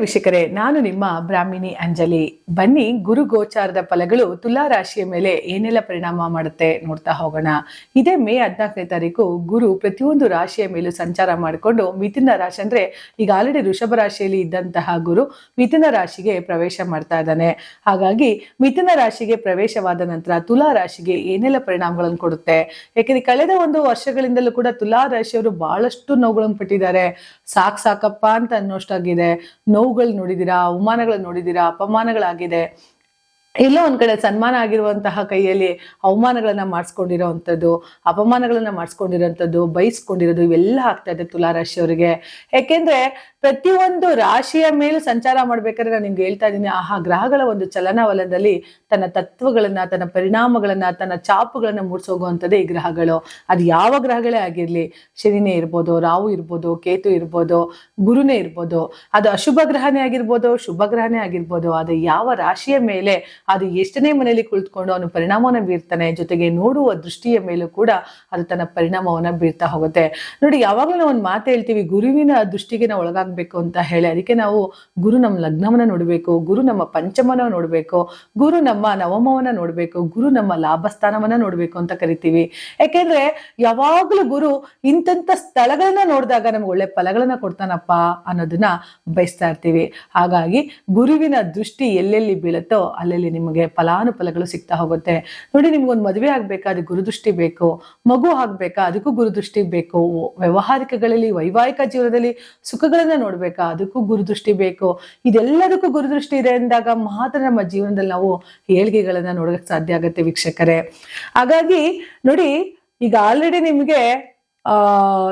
ವೀಕ್ಷಕರೇ, ನಾನು ನಿಮ್ಮ ಬ್ರಾಹ್ಮಿಣಿ ಅಂಜಲಿ. ಬನ್ನಿ, ಗುರು ಗೋಚಾರದ ಫಲಗಳು ತುಲಾ ರಾಶಿಯ ಮೇಲೆ ಏನೆಲ್ಲ ಪರಿಣಾಮ ಮಾಡುತ್ತೆ ನೋಡ್ತಾ ಹೋಗೋಣ. ಇದೇ ಮೇ ಹದಿನಾಲ್ಕನೇ ತಾರೀಕು ಗುರು ಪ್ರತಿಯೊಂದು ರಾಶಿಯ ಮೇಲೂ ಸಂಚಾರ ಮಾಡಿಕೊಂಡು ಮಿಥುನ ರಾಶಿ ಅಂದ್ರೆ ಈಗ ಆಲ್ರೆಡಿ ಋಷಭ ರಾಶಿಯಲ್ಲಿ ಇದ್ದಂತಹ ಗುರು ಮಿಥುನ ರಾಶಿಗೆ ಪ್ರವೇಶ ಮಾಡ್ತಾ ಇದ್ದಾನೆ. ಹಾಗಾಗಿ ಮಿಥುನ ರಾಶಿಗೆ ಪ್ರವೇಶವಾದ ನಂತರ ತುಲಾ ರಾಶಿಗೆ ಏನೆಲ್ಲ ಪರಿಣಾಮಗಳನ್ನು ಕೊಡುತ್ತೆ? ಯಾಕೆಂದ್ರೆ ಕಳೆದ ಒಂದು ವರ್ಷಗಳಿಂದಲೂ ಕೂಡ ತುಲಾ ರಾಶಿಯವರು ಬಹಳಷ್ಟು ನೋವುಗಳನ್ನು ಪಟ್ಟಿದ್ದಾರೆ. ಸಾಕ್ ಸಾಕಪ್ಪ ಅಂತ ಅನ್ನೋಷ್ಟಾಗಿದೆ. ನೋವುಗಳು ನೋಡಿದ್ದೀರಾ ಅವಮಾನಗಳು ನೋಡಿದ್ದೀರಾ ಅಪಮಾನಗಳಾಗಿದೆ. ಎಲ್ಲೋ ಒಂದ್ ಕಡೆ ಸನ್ಮಾನ ಆಗಿರುವಂತಹ ಕೈಯಲ್ಲಿ ಅವಮಾನಗಳನ್ನ ಮಾಡಿಸ್ಕೊಂಡಿರೋವಂಥದ್ದು ಅಪಮಾನಗಳನ್ನ ಮಾಡಿಸ್ಕೊಂಡಿರೋಂಥದ್ದು ಬಯಸ್ಕೊಂಡಿರೋದು ಇವೆಲ್ಲ ಆಗ್ತಾ ಇದೆ ತುಲಾರಾಶಿಯವರಿಗೆ ಯಾಕೆಂದ್ರೆ ಪ್ರತಿಯೊಂದು ರಾಶಿಯ ಮೇಲೆ ಸಂಚಾರ ಮಾಡ್ಬೇಕಾದ್ರೆ ನಾನು ನಿಮ್ಗೆ ಹೇಳ್ತಾ ಇದ್ದೀನಿ, ಆಹಾ, ಗ್ರಹಗಳ ಒಂದು ಚಲನವಲನದಲ್ಲಿ ತನ್ನ ತತ್ವಗಳನ್ನ, ತನ್ನ ಪರಿಣಾಮಗಳನ್ನ, ತನ್ನ ಚಾಪುಗಳನ್ನ ಮೂಡಿಸೋಗುವಂಥದ್ದೇ ಈ ಗ್ರಹಗಳು. ಅದು ಯಾವ ಗ್ರಹಗಳೇ ಆಗಿರ್ಲಿ, ಶನಿನೇ ಇರ್ಬೋದು ರಾವು ಇರ್ಬೋದು, ಕೇತು ಇರ್ಬೋದು, ಗುರುನೇ ಇರ್ಬೋದು, ಅದು ಅಶುಭ ಗ್ರಹನೇ ಆಗಿರ್ಬೋದು, ಶುಭ ಗ್ರಹನೇ ಆಗಿರ್ಬೋದು ಅದು ಯಾವ ರಾಶಿಯ ಮೇಲೆ ಅದು ಎಷ್ಟನೇ ಮನೆಯಲ್ಲಿ ಕುಳಿತುಕೊಂಡು ಅವನು ಪರಿಣಾಮವನ್ನು ಬೀರ್ತಾನೆ, ಜೊತೆಗೆ ನೋಡುವ ದೃಷ್ಟಿಯ ಮೇಲೂ ಕೂಡ ಅದು ತನ್ನ ಪರಿಣಾಮವನ್ನ ಬೀರ್ತಾ ಹೋಗುತ್ತೆ. ನೋಡಿ, ಯಾವಾಗಲೂ ನಾವು ಒಂದು ಮಾತು ಹೇಳ್ತೀವಿ, ಗುರುವಿನ ದೃಷ್ಟಿಗೆ ನಾವು ಒಳಗಾಗಬೇಕು ಅಂತ ಹೇಳಿ. ಅದಕ್ಕೆ ನಾವು ಗುರು ನಮ್ಮ ಲಗ್ನವನ್ನ ನೋಡಬೇಕು, ಗುರು ನಮ್ಮ ಪಂಚಮನ ನೋಡಬೇಕು, ಗುರು ನಮ್ಮ ನವಮವನ್ನ ನೋಡಬೇಕು, ಗುರು ನಮ್ಮ ಲಾಭಸ್ಥಾನವನ್ನ ನೋಡಬೇಕು ಅಂತ ಕರಿತೀವಿ. ಯಾಕೆಂದ್ರೆ ಯಾವಾಗಲೂ ಗುರು ಇಂತಂತ ಸ್ಥಳಗಳನ್ನ ನೋಡಿದಾಗ ನಮ್ಗೆ ಒಳ್ಳೆ ಫಲಗಳನ್ನ ಕೊಡ್ತಾನಪ್ಪ ಅನ್ನೋದನ್ನ ಬಯಸ್ತಾ ಇರ್ತೀವಿ. ಹಾಗಾಗಿ ಗುರುವಿನ ದೃಷ್ಟಿ ಎಲ್ಲೆಲ್ಲಿ ಬೀಳುತ್ತೋ, ಅಲ್ಲೆಲ್ಲಿ ನಿಮಗೆ ಫಲಾನುಫಲಗಳು ಸಿಗ್ತಾ ಹೋಗುತ್ತೆ. ನೋಡಿ, ನಿಮ್ಗೊಂದು ಮದುವೆ ಆಗ್ಬೇಕಾ? ಅದಕ್ಕೆ ಗುರುದೃಷ್ಟಿ ಬೇಕು. ಮಗು ಆಗ್ಬೇಕಾ? ಅದಕ್ಕೂ ಗುರುದೃಷ್ಟಿ ಬೇಕು. ವ್ಯವಹಾರಿಕಗಳಲ್ಲಿ, ವೈವಾಹಿಕ ಜೀವನದಲ್ಲಿ ಸುಖಗಳನ್ನ ನೋಡ್ಬೇಕಾ? ಅದಕ್ಕೂ ಗುರುದೃಷ್ಟಿ ಬೇಕು. ಇದೆಲ್ಲದಕ್ಕೂ ಗುರುದೃಷ್ಟಿ ಇದೆ ಅಂದಾಗ ಮಾತ್ರ ನಮ್ಮ ಜೀವನದಲ್ಲಿ ನಾವು ಏಳಿಗೆಗಳನ್ನ ನೋಡೋಕೆ ಸಾಧ್ಯ ಆಗುತ್ತೆ ವೀಕ್ಷಕರೇ. ಹಾಗಾಗಿ ನೋಡಿ, ಈಗ ಆಲ್ರೆಡಿ ನಿಮಗೆ ಆ,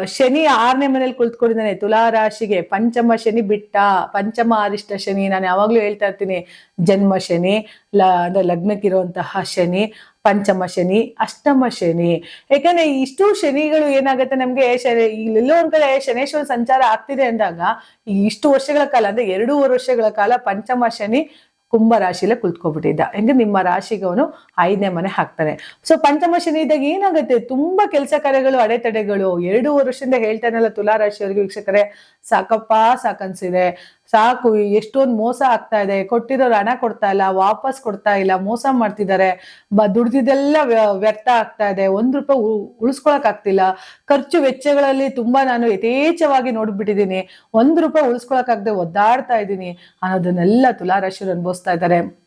ಶನಿ ಆರನೇ ಮನೇಲಿ ಕುಳಿತುಕೊಂಡಿದ್ದಾನೆ. ತುಲಾ ರಾಶಿಗೆ ಪಂಚಮ ಶನಿ ಬಿಟ್ಟ, ಪಂಚಮ ಅರಿಷ್ಟ ಶನಿ. ನಾನು ಯಾವಾಗ್ಲೂ ಹೇಳ್ತಾ ಇರ್ತೀನಿ, ಜನ್ಮ ಶನಿ, ಲ ಲಗ್ನಕ್ಕಿರುವಂತಹ ಶನಿ, ಪಂಚಮ ಶನಿ, ಅಷ್ಟಮ ಶನಿ. ಯಾಕಂದ್ರೆ ಇಷ್ಟು ಶನಿಗಳು ಏನಾಗುತ್ತೆ ನಮ್ಗೆ ಇಲ್ಲೆಲ್ಲೋ ಒಂದ್ ಕಡೆ ಶನೇಶ್ವರ ಸಂಚಾರ ಆಗ್ತಿದೆ ಅಂದಾಗ ಇಷ್ಟು ವರ್ಷಗಳ ಕಾಲ, ಅಂದ್ರೆ ಎರಡೂವರೆ ವರ್ಷಗಳ ಕಾಲ ಪಂಚಮ ಶನಿ ಕುಂಭ ರಾಶಿಲೇ ಕುಳಿತುಕೊಬಿಟ್ಟಿದ್ದ. ಹೆಂಗೆ ನಿಮ್ಮ ರಾಶಿಗೆ ಅವನು ಐದನೇ ಮನೆ ಹಾಕ್ತಾನೆ. ಸೊ ಪಂಚಮ ಶನಿ ಇದ್ದಾಗ ಏನಾಗುತ್ತೆ? ತುಂಬಾ ಕೆಲಸ ಕಾರ್ಯಗಳು, ಅಡೆತಡೆಗಳು. ಎರಡು ವರ್ಷದಿಂದ ಹೇಳ್ತಾನಲ್ಲ ತುಲಾ ರಾಶಿಯವರಿಗೆ ವೀಕ್ಷಕರೇ, ಸಾಕಪ್ಪ ಸಾಕನ್ಸಿದೆ. ಸಾಕು, ಎಷ್ಟೊಂದು ಮೋಸ ಆಗ್ತಾ ಇದೆ. ಕೊಟ್ಟಿರೋರು ಹಣ ಕೊಡ್ತಾ ಇಲ್ಲ, ವಾಪಸ್ ಕೊಡ್ತಾ ಇಲ್ಲ, ಮೋಸ ಮಾಡ್ತಿದ್ದಾರೆ. ಬ, ದುಡ್ದಿದ್ದೆಲ್ಲ ವ್ಯ- ವ್ಯರ್ಥ ಆಗ್ತಾ ಇದೆ. ಒಂದ್ ರೂಪಾಯಿ ಉಳಿಸ್ಕೊಳಕ್ ಆಗ್ತಿಲ್ಲ. ಖರ್ಚು ವೆಚ್ಚಗಳಲ್ಲಿ ತುಂಬಾ ನಾನು ಯಥೇಚ್ಛವಾಗಿ ನೋಡ್ಬಿಟ್ಟಿದ್ದೀನಿ. ಒಂದ್ ರೂಪಾಯಿ ಉಳಿಸ್ಕೊಳಕ್ ಆಗದೆ ಒದ್ದಾಡ್ತಾ ಇದ್ದೀನಿ ಅನ್ನೋದನ್ನೆಲ್ಲ ತುಲಾರಾಶಿಯರು ಅನುಭವಿಸ್ತಾ ಇದ್ದಾರೆ.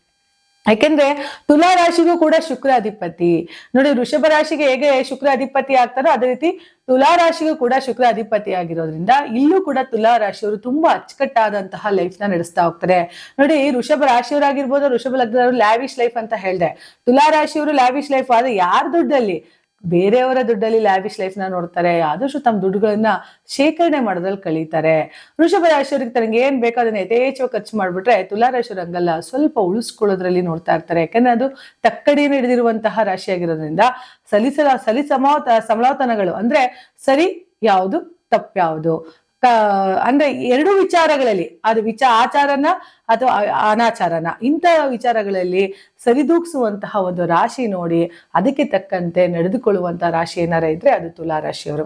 ಯಾಕೆಂದ್ರೆ ತುಲಾ ರಾಶಿಗೂ ಕೂಡ ಶುಕ್ರ ಅಧಿಪತಿ. ನೋಡಿ ವೃಷಭ ರಾಶಿಗೆ ಹೇಗೆ ಶುಕ್ರ ಅಧಿಪತಿ ಆಗ್ತಾರೋ ಅದೇ ರೀತಿ ತುಲಾ ರಾಶಿಗೂ ಕೂಡ ಶುಕ್ರ ಅಧಿಪತಿ ಆಗಿರೋದ್ರಿಂದ ಇಲ್ಲೂ ಕೂಡ ತುಲಾ ರಾಶಿಯವರು ತುಂಬಾ ಅಚ್ಚುಕಟ್ಟಾದಂತಹ ಲೈಫ್ನ ನಡೆಸ್ತಾ ಹೋಗ್ತಾರೆ. ನೋಡಿ ವೃಷಭ ರಾಶಿಯವರಾಗಿರ್ಬೋದು, ವೃಷಭ ಲಗ್ನದವರು ಲ್ಯಾವಿಶ್ ಲೈಫ್ ಅಂತ ಹೇಳಿದೆ. ತುಲಾ ರಾಶಿಯವರು ಲ್ಯಾವಿಶ್ ಲೈಫ್ ಆದ್ರೆ ಯಾರ ದುಡ್ಡಲ್ಲಿ? ಬೇರೆಯವರ ದುಡ್ಡಲ್ಲಿ ಲ್ಯಾವಿಶ್ ಲೈಫ್ನ ನೋಡ್ತಾರೆ, ಆದಷ್ಟು ತಮ್ಮ ದುಡ್ಡುಗಳನ್ನ ಶೇಖರಣೆ ಮಾಡೋದ್ರಲ್ಲಿ ಕಳೀತಾರೆ. ವೃಷಭ ರಾಶಿಯವರಿಗೆ ತನಗೆ ಏನ್ ಬೇಕೋ ಅದನ್ನ ಯಥೇಚ್ಛವಾಗಿ ಖರ್ಚು ಮಾಡ್ಬಿಟ್ರೆ ತುಲಾ ರಾಶಿಯವ್ರು ಹಂಗಲ್ಲ, ಸ್ವಲ್ಪ ಉಳಿಸ್ಕೊಳ್ಳೋದ್ರಲ್ಲಿ ನೋಡ್ತಾ ಇರ್ತಾರೆ ಯಾಕಂದ್ರೆ ಅದು ತಕ್ಕಡಿ ಹಿಡಿದಿರುವಂತಹ ರಾಶಿಯಾಗಿರೋದ್ರಿಂದ ಸಲಿಸಲ ಸಲಿ ಸಮಾವತ ಅಂದ್ರೆ ಸರಿ ಯಾವುದು, ತಪ್ಪು ಯಾವುದು. ಕ, ಅಂದ್ರೆ ಎರಡು ವಿಚಾರಗಳಲ್ಲಿ, ಅದು ವಿಚಾರ ಆಚಾರನ ಅಥವಾ ಅನಾಚಾರನ ಇಂತಹ ವಿಚಾರಗಳಲ್ಲಿ ಸರಿದೂಗಿಸುವಂತಹ ಒಂದು ರಾಶಿ ನೋಡಿ ಅದಕ್ಕೆ ತಕ್ಕಂತೆ ನಡೆದುಕೊಳ್ಳುವಂತಹ ರಾಶಿ ಏನಾರ ಇದ್ರೆ ಅದು ತುಲಾ ರಾಶಿಯವರು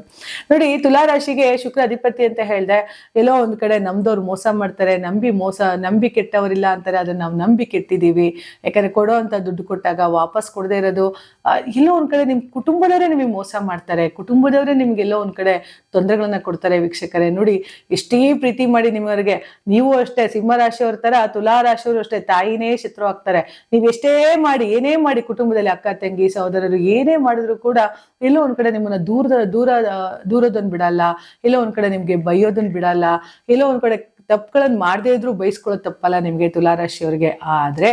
ನೋಡಿ ತುಲಾ ರಾಶಿಗೆ ಶುಕ್ರ ಅಧಿಪತಿ ಅಂತ ಹೇಳ್ದೆ, ಎಲ್ಲೋ ಒಂದ್ ಕಡೆ ನಮ್ದವ್ರು ಮೋಸ ಮಾಡ್ತಾರೆ, ನಂಬಿ ಮೋಸ, ನಂಬಿ ಕೆಟ್ಟವರಿಲ್ಲ ಅಂತಾರೆ, ಅದನ್ನ ನಾವು ನಂಬಿ ಕೆಟ್ಟಿದ್ದೀವಿ ಯಾಕಂದ್ರೆ ಕೊಡೋ ಅಂತ ದುಡ್ಡು ಕೊಟ್ಟಾಗ ವಾಪಸ್ ಕೊಡದೇ ಇರೋದು ಎಲ್ಲೋ ಒಂದ್ ಕಡೆ ನಿಮ್ ಕುಟುಂಬದವರೇ ನಿಮಗೆ ಮೋಸ ಮಾಡ್ತಾರೆ, ಕುಟುಂಬದವರೇ ನಿಮ್ಗೆ ಎಲ್ಲೋ ಒಂದ್ ಕಡೆ ತೊಂದರೆಗಳನ್ನ ಕೊಡ್ತಾರೆ ವೀಕ್ಷಕರೇ. ನೋಡಿ, ಎಷ್ಟೇ ಪ್ರೀತಿ ಮಾಡಿ ನಿಮ್ಮವರಿಗೆ, ನೀವು ಅಷ್ಟೇ ಸಿಂಹರಾಶಿಯವ್ರ ತರ ತುಲಾ ರಾಶಿಯವರು ಅಷ್ಟೇ ತಾಯಿನೇ ಶತ್ರು ಆಗ್ತಾರೆ ನೀವು ಎಷ್ಟೇ ಮಾಡಿ, ಏನೇ ಮಾಡಿ ಕುಟುಂಬದಲ್ಲಿ ಅಕ್ಕ, ತಂಗಿ, ಸಹೋದರರು ಏನೇ ಮಾಡಿದ್ರು ಕೂಡ ಎಲ್ಲೋ ಒಂದ್ ಕಡೆ ನಿಮ್ಮನ್ನ ದೂರದ, ದೂರ ದೂರದೊಂದು ಬಿಡಲ್ಲ, ಎಲ್ಲೋ ಒಂದ್ ಕಡೆ ನಿಮ್ಗೆ ಬೈಯೋದನ್ ಬಿಡಲ್ಲ, ಎಲ್ಲೋ ಒಂದ್ ಕಡೆ ತಪ್ಪುಗಳನ್ನ ಮಾಡದೇ ಇದ್ರೂ ಬಯಸ್ಕೊಳ್ಳೋ ತಪ್ಪಲ್ಲ ನಿಮಗೆ ತುಲಾರಾಶಿಯವ್ರಿಗೆ ಆದರೆ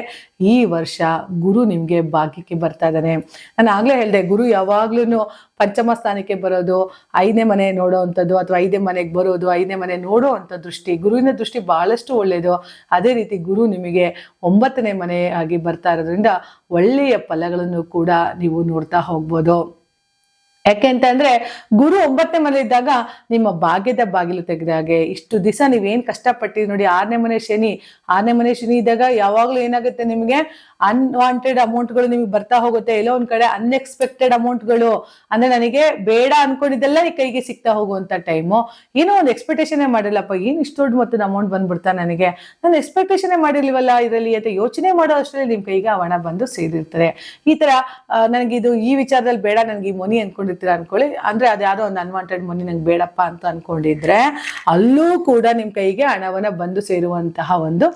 ಈ ವರ್ಷ ಗುರು ನಿಮಗೆ ಭಾಗ್ಯಕ್ಕೆ ಬರ್ತಾ ಇದ್ದಾನೆ ನಾನು ಆಗಲೇ ಹೇಳ್ದೆ, ಗುರು ಯಾವಾಗ್ಲೂ ಪಂಚಮ ಸ್ಥಾನಕ್ಕೆ ಬರೋದು, ಐದನೇ ಮನೆ ನೋಡೋ ಅಂಥದ್ದು ಅಥವಾ ಐದನೇ ಮನೆಗೆ ಬರೋದು, ಐದನೇ ಮನೆ ನೋಡೋ ಅಂಥ ದೃಷ್ಟಿ, ಗುರುವಿನ ದೃಷ್ಟಿ ಭಾಳಷ್ಟು ಒಳ್ಳೆಯದು ಅದೇ ರೀತಿ ಗುರು ನಿಮಗೆ ಒಂಬತ್ತನೇ ಮನೆ ಆಗಿ ಬರ್ತಾ ಇರೋದ್ರಿಂದ ಒಳ್ಳೆಯ ಫಲಗಳನ್ನು ಕೂಡ ನೀವು ನೋಡ್ತಾ ಹೋಗ್ಬೋದು. ಯಾಕೆ ಅಂತ ಅಂದ್ರೆ ಗುರು ಒಂಬತ್ತನೇ ಮನೆ ಇದ್ದಾಗ ನಿಮ್ಮ ಭಾಗ್ಯದ ಬಾಗಿಲು ತೆಗೆದ ಹಾಗೆ ಇಷ್ಟು ದಿವಸ ನೀವೇನ್ ಕಷ್ಟಪಟ್ಟಿದ್ ನೋಡಿ ಆರನೇ ಮನೆ ಶನಿ, ಆರನೇ ಮನೆ ಶನಿ ಇದ್ದಾಗ ಯಾವಾಗ್ಲೂ ಏನಾಗುತ್ತೆ ನಿಮ್ಗೆ? ಅನ್ವಾಂಟೆಡ್ ಅಮೌಂಟ್ಗಳು ನಿಮಗೆ ಬರ್ತಾ ಹೋಗುತ್ತೆ. ಎಲ್ಲೋ ಒಂದ್ ಕಡೆ ಅನ್ಎಕ್ಸ್ಪೆಕ್ಟೆಡ್ ಅಮೌಂಟ್ಗಳು ಅಂದ್ರೆ ನನಗೆ ಬೇಡ ಅನ್ಕೊಂಡಿದ್ದೆಲ್ಲ ಈ ಕೈಗೆ ಸಿಗ್ತಾ ಹೋಗುವಂತ ಟೈಮು ಏನೋ ಒಂದು ಎಕ್ಸ್ಪೆಕ್ಟೇಷನ್ ಮಾಡಿಲ್ಲಪ್ಪ ಏನು ಇಷ್ಟು ದೊಡ್ಡ ಮೊತ್ತದ ಅಮೌಂಟ್ ಬಂದ್ಬಿಡ್ತಾ ನನಗೆ? ನಾನು ಎಕ್ಸ್ಪೆಕ್ಟೇಷನ್ ಮಾಡಿರ್ಲಿವಲ್ಲ ಇದರಲ್ಲಿ ಅಂತ ಯೋಚನೆ ಮಾಡೋ ಅಷ್ಟರಲ್ಲಿ ನಿಮ್ ಕೈಗೆ ಆ ಹಣ ಬಂದು ಸೇರಿರ್ತಾರೆ ಈ ತರ ಆ, ನನಗೆ ಇದು ಈ ವಿಚಾರದಲ್ಲಿ ಬೇಡ ನನಗೆ ಈ ಮನಿ ಅನ್ಕೊಂಡಿರ್ತೀರ ಅನ್ಕೊಳ್ಳಿ. ಅಂದ್ರೆ ಅದು ಯಾವ್ದೋ ಒಂದು ಅನ್ವಾಂಟೆಡ್ ಮನಿ ನಂಗೆ ಬೇಡಪ್ಪ ಅಂತ ಅನ್ಕೊಂಡಿದ್ರೆ ಅಲ್ಲೂ ಕೂಡ ನಿಮ್ ಕೈಗೆ ಹಣವನ್ನ ಬಂದು ಸೇರುವಂತಹ ಒಂದು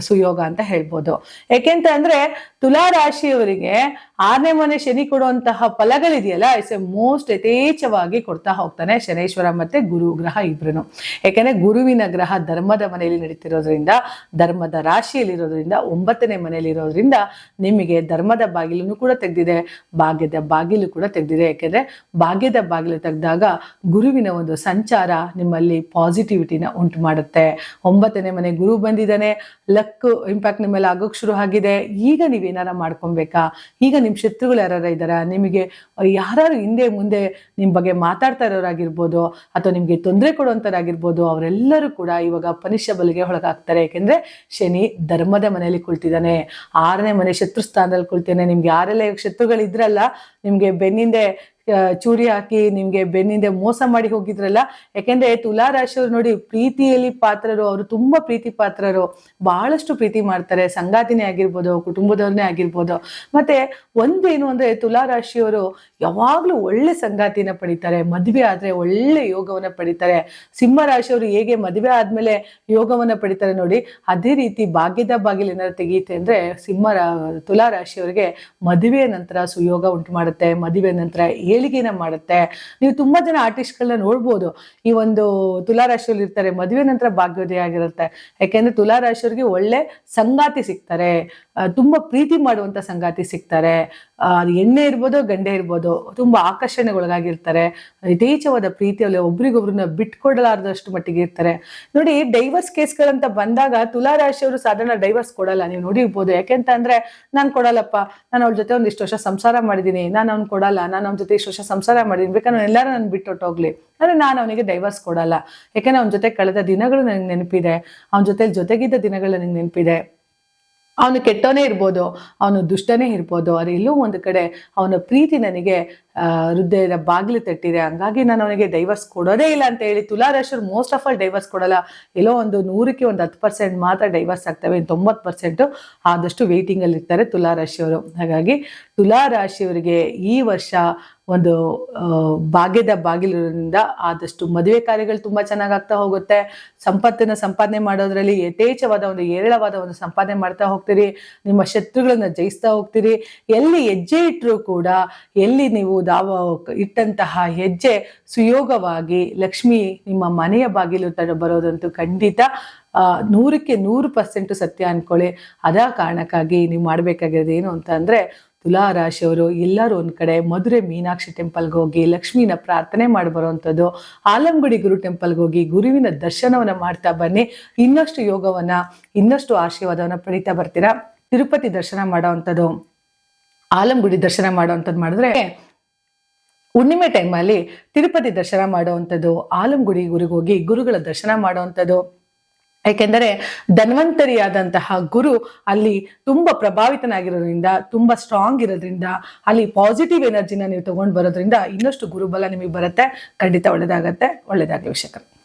ಸುಯೋಗ ಅಂತ ಹೇಳ್ಬೋದು. ಯಾಕೆಂತ ಅಂದ್ರೆ ತುಲಾ ರಾಶಿಯವರಿಗೆ ಆರನೇ ಮನೆ ಶನಿ ಕೊಡುವಂತಹ ಫಲಗಳಿದೆಯಲ್ಲ ಇಟ್ಸ್ ಎ ಮೋಸ್ಟ್ ಯಥೇಚ್ಛವಾಗಿ ಕೊಡ್ತಾ ಹೋಗ್ತಾನೆ ಶನೇಶ್ವರ ಮತ್ತೆ ಗುರು ಗ್ರಹ ಇಬ್ರು ಯಾಕೆಂದ್ರೆ ಗುರುವಿನ ಗ್ರಹ ಧರ್ಮದ ಮನೆಯಲ್ಲಿ ನಡೀತಿರೋದ್ರಿಂದ, ಧರ್ಮದ ರಾಶಿಯಲ್ಲಿರೋದ್ರಿಂದ, ಒಂಬತ್ತನೇ ಮನೆಯಲ್ಲಿ ಇರೋದ್ರಿಂದ ನಿಮಗೆ ಧರ್ಮದ ಬಾಗಿಲನ್ನು ಕೂಡ ತೆಗೆದಿದೆ, ಭಾಗ್ಯದ ಬಾಗಿಲು ಕೂಡ ತೆಗೆದಿದೆ. ಯಾಕೆಂದ್ರೆ ಭಾಗ್ಯದ ಬಾಗಿಲು ತೆಗೆದಾಗ ಗುರುವಿನ ಒಂದು ಸಂಚಾರ ನಿಮ್ಮಲ್ಲಿ ಪಾಸಿಟಿವಿಟಿನ ಉಂಟು ಮಾಡುತ್ತೆ. ಒಂಬತ್ತನೇ ಮನೆ ಗುರು ಬಂದಿದ್ದಾನೆ ಇಂಪ್ಯಾಕ್ಟ್ ನಿಮ್ಮ ಮೇಲೆ ಆಗೋಕ್ ಶುರು ಆಗಿದೆ. ಈಗ ನೀವೇನಾರ ಮಾಡ್ಕೊಬೇಕಾ ಈಗ ನಿಮ್ಮ ಶತ್ರುಗಳು ಯಾರು ಇದ್ದಾರಾ? ನಿಮಗೆ ಯಾರು ಹಿಂದೆ ಮುಂದೆ ನಿಮ್ಮ ಬಗ್ಗೆ ಮಾತಾಡ್ತಾ ಇರೋರಾಗಿರ್ಬೋದು, ಅಥವಾ ನಿಮಗೆ ತೊಂದರೆ ಕೊಡುವಂಥವ್ರಾಗಿರ್ಬೋದು ಅವರೆಲ್ಲರೂ ಕೂಡ ಇವಾಗ ಪನಿಷಬಲ್ಗೆ ಒಳಗಾಗ್ತಾರೆ. ಯಾಕೆಂದ್ರೆ ಶನಿ ಧರ್ಮದ ಮನೆಯಲ್ಲಿ ಕುಳ್ತಿದ್ದಾನೆ. ಆರನೇ ಮನೆ ಶತ್ರು ಸ್ಥಾನದಲ್ಲಿ ಕುಳ್ತಿದ್ದಾನೆ ನಿಮ್ಗೆ ಯಾರೆಲ್ಲ ಶತ್ರುಗಳಿದ್ರಲ್ಲ, ನಿಮ್ಗೆ ಬೆನ್ನಿಂದೆ ಚೂರಿ ಹಾಕಿ ನಿಮ್ಗೆ ಬೆನ್ನಿಂದೆ ಮೋಸ ಮಾಡಿ ಹೋಗಿದ್ರಲ್ಲ? ಯಾಕೆಂದ್ರೆ ತುಲಾ ರಾಶಿಯವರು ನೋಡಿ ಪ್ರೀತಿಯಲ್ಲಿ ಪಾತ್ರರು, ಅವರು ತುಂಬಾ ಪ್ರೀತಿ ಪಾತ್ರರು, ಬಹಳಷ್ಟು ಪ್ರೀತಿ ಮಾಡ್ತಾರೆ. ಸಂಗಾತಿನೇ ಆಗಿರ್ಬೋದು, ಕುಟುಂಬದವ್ರನ್ನೇ ಆಗಿರ್ಬೋದು. ಮತ್ತೆ ಒಂದೇನು ಅಂದ್ರೆ ತುಲಾ ರಾಶಿಯವರು ಯಾವಾಗ್ಲೂ ಒಳ್ಳೆ ಸಂಗಾತಿನ ಪಡಿತಾರೆ, ಮದುವೆ ಆದ್ರೆ ಒಳ್ಳೆ ಯೋಗವನ್ನ ಪಡಿತಾರೆ. ಸಿಂಹ ರಾಶಿಯವರು ಹೇಗೆ ಮದುವೆ ಆದ್ಮೇಲೆ ಯೋಗವನ್ನ ಪಡಿತಾರೆ ನೋಡಿ, ಅದೇ ರೀತಿ ಭಾಗ್ಯದ ಬಾಗಿಲು ಏನಾದ್ರು ತೆಗೀತೆ ಅಂದ್ರೆ ಸಿಂಹ ತುಲಾ ರಾಶಿಯವರಿಗೆ ಮದುವೆ ನಂತರ ಸುಯೋಗ ಉಂಟು ಮಾಡುತ್ತೆ. ಮದುವೆ ನಂತರ ಏಳಿಗೆನ ಮಾಡುತ್ತೆ. ನೀವು ತುಂಬಾ ಜನ ಆರ್ಟಿಸ್ಟ್ಗಳನ್ನ ನೋಡ್ಬೋದು. ಈ ಒಂದು ತುಲಾರಾಶಿಯಲ್ಲಿ ಇರ್ತಾರೆ, ಮದುವೆ ನಂತರ ಭಾಗ್ಯೋದಯ ಆಗಿರುತ್ತೆ. ಯಾಕೆಂದ್ರೆ ತುಲಾ ರಾಶಿಯವರಿಗೆ ಒಳ್ಳೆ ಸಂಗಾತಿ ಸಿಗ್ತಾರೆ. ತುಂಬಾ ಪ್ರೀತಿ ಮಾಡುವಂತ ಸಂಗಾತಿ ಸಿಗ್ತಾರೆ. ಅದು ಎಣ್ಣೆ ಇರ್ಬೋದು, ಗಂಡೆ ಇರ್ಬೋದು, ತುಂಬಾ ಆಕರ್ಷಣೆಗೊಳಗಾಗಿರ್ತಾರೆ. ಯಥೇಚ್ಛವಾದ ಪ್ರೀತಿಯಲ್ಲಿ ಒಬ್ರಿಗೊಬ್ರನ್ನ ಬಿಟ್ಕೊಡಲಾರದಷ್ಟು ಮಟ್ಟಿಗೆ ಇರ್ತಾರೆ. ನೋಡಿ ಡೈವರ್ಸ್ ಕೇಸ್ಗಳಂತ ಬಂದಾಗ ತುಲಾ ರಾಶಿಯವರು ಸಾಧಾರಣ ಡೈವರ್ಸ್ ಕೊಡಲ್ಲ. ನೀವು ನೋಡಿರ್ಬೋದು. ಯಾಕೆಂತ ಅಂದ್ರೆ, ನಾನು ಕೊಡಲ್ಲಪ್ಪ. ನಾನು ಅವ್ರ ಜೊತೆ ಒಂದಿಷ್ಟು ವರ್ಷ ಸಂಸಾರ ಮಾಡಿದೀನಿ. ನಾನು ಅವ್ನು ಕೊಡಲ್ಲ. ನಾನು ಅವ್ನ ಜೊತೆ ಇಷ್ಟು ವರ್ಷ ಸಂಸಾರ ಮಾಡಿದೀನಿ. ಬೇಕಾದ್ರೆ ಎಲ್ಲರೂ ನನ್ನ ಬಿಟ್ಟೊಟ್ಟೋಗ್ಲಿ ಅಂದ್ರೆ ನಾನು ಅವನಿಗೆ ಡೈವರ್ಸ್ ಕೊಡಲ್ಲ. ಯಾಕೆಂದ್ರೆ ಅವನ ಜೊತೆ ಕಳೆದ ದಿನಗಳು ನನಗೆ ನೆನಪಿದೆ. ಅವನ ಜೊತೆ ಜೊತೆಗಿದ್ದ ದಿನಗಳು ನನಗೆ ನೆನಪಿದೆ. ಅವನು ಕೆಟ್ಟವನೇ ಇರ್ಬೋದು, ಅವನು ದುಷ್ಟನೇ ಇರ್ಬೋದು ಆದರೆ ಎಲ್ಲೋ ಒಂದು ಕಡೆ ಅವನ ಪ್ರೀತಿ ನನಗೆ ಹೃದಯದ ಬಾಗಿಲು ತಟ್ಟಿದೆ, ಹಂಗಾಗಿ ನಾನು ಅವನಿಗೆ ಡೈವರ್ಸ್ ಕೊಡೋದೇ ಇಲ್ಲ ಅಂತ ಹೇಳಿ ತುಲಾರಾಶರು ಮೋಸ್ಟ್ ಆಫ್ ಆಲ್ ಡೈವರ್ಸ್ ಕೊಡಲ್ಲ. ಎಲ್ಲೋ ಒಂದು ನೂರಕ್ಕೆ ಒಂದು ಹತ್ತು ಪರ್ಸೆಂಟ್ ಮಾತ್ರ ಡೈವರ್ಸ್ ಆಗ್ತವೆ, ತೊಂಬತ್ತು ಪರ್ಸೆಂಟು ಆದಷ್ಟು ವೆಯ್ಟಿಂಗಲ್ಲಿ ಇರ್ತಾರೆ ತುಲಾರಾಶಿಯವರು. ಹಾಗಾಗಿ ತುಲಾರಾಶಿಯವರಿಗೆ ಈ ವರ್ಷ ಒಂದು ಭಾಗ್ಯದ ಬಾಗಿಲಿರೋದ್ರಿಂದ ಆದಷ್ಟು ಮದುವೆ ಕಾರ್ಯಗಳು ತುಂಬಾ ಚೆನ್ನಾಗಾಗ್ತಾ ಹೋಗುತ್ತೆ. ಸಂಪತ್ತನ್ನು ಸಂಪಾದನೆ ಮಾಡೋದ್ರಲ್ಲಿ ಯಥೇಚ್ಛವಾದ ಒಂದು ಏರಳವಾದ ಒಂದು ಸಂಪಾದನೆ ಮಾಡ್ತಾ ಹೋಗ್ತೀರಿ. ನಿಮ್ಮ ಶತ್ರುಗಳನ್ನ ಜಯಿಸ್ತಾ ಹೋಗ್ತೀರಿ. ಎಲ್ಲಿ ಹೆಜ್ಜೆ ಇಟ್ಟರೂ ಕೂಡ ಎಲ್ಲಿ ನೀವು ದಾವ ಇಟ್ಟಂತಹ ಹೆಜ್ಜೆ ಸುಯೋಗವಾಗಿ ಲಕ್ಷ್ಮಿ ನಿಮ್ಮ ಮನೆಯ ಬಾಗಿಲು ತಡ ಬರೋದಂತೂ ಖಂಡಿತ ನೂರಕ್ಕೆ ನೂರು ಪರ್ಸೆಂಟ್ ಸತ್ಯ ಅನ್ಕೊಳ್ಳಿ. ಅದ ಕಾರಣಕ್ಕಾಗಿ ನೀವು ಮಾಡಬೇಕಾಗಿರೋದು ಏನು ಅಂತ ಅಂದ್ರೆ ತುಲಾ ರಾಶಿಯವರು ಎಲ್ಲರೂ ಒಂದು ಕಡೆ ಮಧುರೆ ಮೀನಾಕ್ಷಿ ಟೆಂಪಲ್ಗೆ ಹೋಗಿ ಲಕ್ಷ್ಮೀನ ಪ್ರಾರ್ಥನೆ ಮಾಡಿ ಬರುವಂಥದ್ದು ಆಲಂಗುಡಿ ಗುರು ಟೆಂಪಲ್ಗೆ ಹೋಗಿ ಗುರುವಿನ ದರ್ಶನವನ್ನ ಮಾಡ್ತಾ ಬನ್ನಿ. ಇನ್ನಷ್ಟು ಯೋಗವನ್ನು, ಇನ್ನಷ್ಟು ಆಶೀರ್ವಾದವನ್ನ ಪಡಿತಾ ಬರ್ತೀರಾ? ತಿರುಪತಿ ದರ್ಶನ ಮಾಡೋವಂಥದ್ದು ಆಲಂಗುಡಿ ದರ್ಶನ ಮಾಡೋವಂಥದ್ದು ಮಾಡಿದ್ರೆ ಹುಣ್ಣಿಮೆ ಟೈಮಲ್ಲಿ ತಿರುಪತಿ ದರ್ಶನ ಮಾಡೋವಂಥದ್ದು ಆಲಂಗುಡಿ ಗುರಿಗೆ ಹೋಗಿ ಗುರುಗಳ ದರ್ಶನ ಮಾಡುವಂಥದ್ದು ಯಾಕೆಂದರೆ ಧನ್ವಂತರಿಯಾದಂತಹ ಗುರು ಅಲ್ಲಿ ತುಂಬಾ ಪ್ರಭಾವಿತನಾಗಿರೋದ್ರಿಂದ, ತುಂಬಾ ಸ್ಟ್ರಾಂಗ್ ಇರೋದ್ರಿಂದ, ಅಲ್ಲಿ ಪಾಸಿಟಿವ್ ಎನರ್ಜಿನ ನೀವು ತಗೊಂಡು ಬರೋದ್ರಿಂದ ಇನ್ನಷ್ಟು ಗುರುಬಲ ನಿಮಗೆ ಬರುತ್ತೆ. ಖಂಡಿತ ಒಳ್ಳೇದಾಗತ್ತೆ. ಒಳ್ಳೇದಾಗಲಿ ವೀಕ್ಷಕರು.